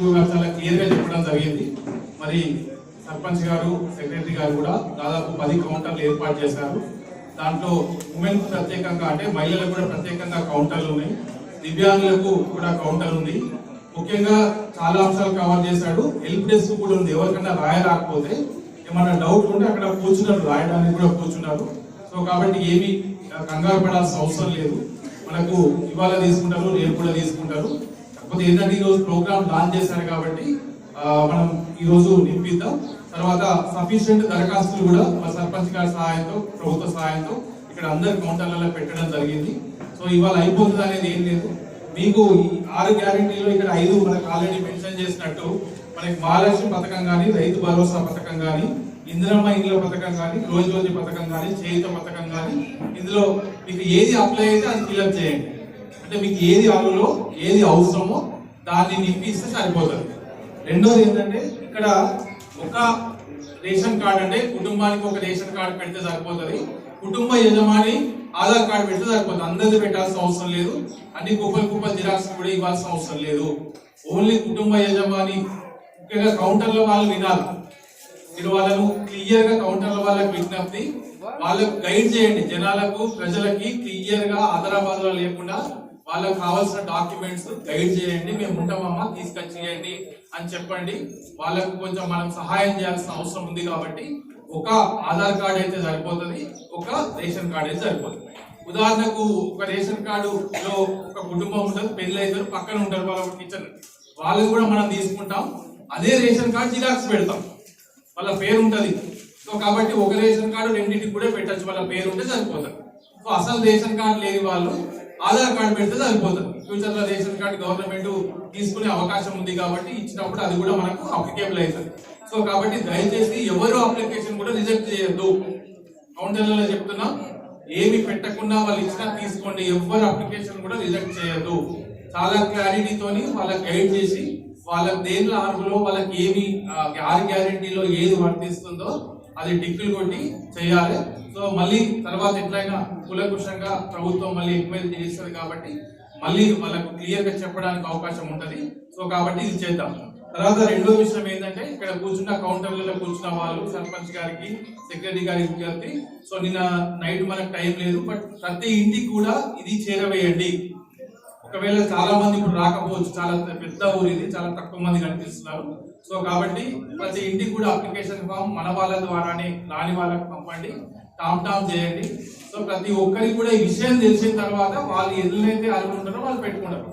చాలా క్లియర్గా చెప్పడం జరిగింది. మరి సర్పంచ్ గారు సెక్రటరీ గారు కూడా దాదాపు పది కౌంటర్లు ఏర్పాటు చేశారు. దాంట్లో ఉమెన్ ప్రత్యేకంగా అంటే మహిళలకు కూడా ప్రత్యేకంగా కౌంటర్లు ఉన్నాయి. దివ్యాంగులకు కూడా కౌంటర్ ఉంది ముఖ్యంగా చాలా అంశాలు కవర్ చేశాడు. హెల్ప్ డెస్క్ కూడా ఉంది. ఎవరికైనా రాయరాకపోతే ఏమన్నా డౌట్ ఉంటే అక్కడ కూర్చున్నారు. రాయడానికి కూడా కూర్చున్నారు. సో కాబట్టి ఏమీ కంగారు పడాల్సిన అవసరం లేదు. మనకు ఇవాళ తీసుకుంటారు రేపు కూడా తీసుకుంటారు. కాకపోతే ఏంటంటే ఈ రోజు ప్రోగ్రామ్ లాంచ్ చేశారు కాబట్టి మనం ఈరోజు నింపిద్దాం. తర్వాత సఫిషియంట్ దరఖాస్తులు కూడా మా సర్పంచ్ గారి సహాయంతో ప్రభుత్వ సహాయంతో ఇక్కడ అందరి కౌంటర్లలో పెట్టడం జరిగింది. సో ఇవాళ అయిపోతుంది అనేది ఏం లేదు. మీకు ఈ ఆరు గ్యారెంటీలో ఇక్కడ ఐదు మనకు ఆల్రెడీ మెన్షన్ చేసినట్టు మనకి మహాలక్ష్మి పథకం కానీ రైతు భరోసా పథకం కానీ ఇందిరమ్మ ఇండ్ల పథకం కానీ రోజు రోజు పథకం కానీ చేయుత పథకం కానీ ఇందులో మీకు ఏది అప్లై అయితే అది ఫిల్అప్ చేయండి. అంటే మీకు ఏది అందులో ఏది అవసరమో దాన్ని నింపిస్తే సరిపోతుంది. రెండోది ఏంటంటే ఇక్కడ ఒక రేషన్ కార్డు అంటే కుటుంబానికి ఒక రేషన్ కార్డు పెడితే సరిపోతుంది. కుటుంబ యజమాని ఆధార్ కార్డు పెడితే సరిపోతుంది. అందరిది పెట్టాల్సిన అవసరం లేదు. అన్ని కుప్పలు కుప్పలు జిరాక్స్ కూడా ఇవ్వాల్సిన అవసరం లేదు. ఓన్లీ కుటుంబ యజమాని ముఖ్యంగా కౌంటర్లో వాళ్ళు వినాలి మీరు వాళ్ళను క్లియర్గా కౌంటర్ల వాళ్ళకి విజ్ఞప్తి వాళ్ళకు గైడ్ చేయండి. జనాలకు ప్రజలకి క్లియర్గా ఆధారాబాద్లో లేకుండా వాళ్ళకి కావాల్సిన డాక్యుమెంట్స్ గైడ్ చేయండి మేము ఉంటామమ్మా తీసుకొచ్చేయండి అని చెప్పండి. వాళ్ళకు కొంచెం మనం సహాయం చేయాల్సిన అవసరం ఉంది కాబట్టి ఒక ఆధార్ కార్డ్ అయితే సరిపోతుంది ఒక రేషన్ కార్డ్ అయితే సరిపోతుంది. ఉదాహరణకు ఒక రేషన్ కార్డు లో ఒక కుటుంబం ఉంటుంది పెళ్ళి అయితే పక్కన ఉంటారు వాళ్ళ కిచెన్ వాళ్ళని కూడా మనం తీసుకుంటాం అదే రేషన్ కార్డు జిరాక్స్ పెడతాం. వాళ్ళ పేరు ఉంటుంది. సో కాబట్టి ఒక రేషన్ కార్డు రెండింటికి కూడా పెట్టచ్చు వాళ్ళ పేరు ఉంటే సరిపోతుంది. సో అసలు రేషన్ కార్డు లేని వాళ్ళు ఆధార్ కార్డు పెడితే సరిపోతుంది. ఫ్యూచర్లో రేషన్ కార్డు గవర్నమెంట్ తీసుకునే అవకాశం ఉంది కాబట్టి ఇచ్చినప్పుడు అది కూడా మనకు అప్లికేబుల్ అవుతుంది. సో కాబట్టి దయచేసి ఎవరు అప్లికేషన్ కూడా రిజెక్ట్ చేయొద్దు. కౌంటర్లలో చెప్తున్నా ఏమి పెట్టకుండా వాళ్ళు ఇచ్చినా తీసుకోండి. ఎవరు అప్లికేషన్ కూడా రిజెక్ట్ చేయొద్దు. చాలా క్లారిటీతోని వాళ్ళకి గైడ్ చేసి వాళ్ళకి దేంట్లో అర్హులో వాళ్ళకి ఏమి ఆర్ గ్యారంటీలో గ్యారెంటీలో ఏది వర్తిస్తుందో అది టిక్కులు కొట్టి చేయాలి. సో మళ్ళీ తర్వాత ఎట్లయినా కులకుషంగా ప్రభుత్వం మళ్ళీ ఎంక్వైరీ చేస్తుంది కాబట్టి మళ్ళీ వాళ్ళకు క్లియర్గా చెప్పడానికి అవకాశం ఉంటుంది. సో కాబట్టి ఇది చేద్దాం. తర్వాత రెండో విషయం ఏంటంటే ఇక్కడ కూర్చున్న కౌంటర్లలో కూర్చున్న వాళ్ళు సర్పంచ్ గారికి సెక్రటరీ గారికి విజ్ఞప్తి. సో నిన్న నైట్ మనకు టైం లేదు బట్ ప్రతి ఇంటికి కూడా ఇది చేరవేయండి. ఒకవేళ చాలా మంది ఇప్పుడు రాకపోవచ్చు చాలా పెద్ద ఊరు ఇది చాలా తక్కువ మంది కనిపిస్తున్నారు. సో కాబట్టి ప్రతి ఇంటికి కూడా అప్లికేషన్ ఫామ్ మన వాళ్ళ ద్వారానే రాని వాళ్ళకి పంపండి టామ్ టామ్ చేయండి. సో ప్రతి ఒక్కరికి కూడా ఈ విషయం తెలిసిన తర్వాత వాళ్ళు ఎదురైతే అనుకుంటారో వాళ్ళు పెట్టుకుంటారు.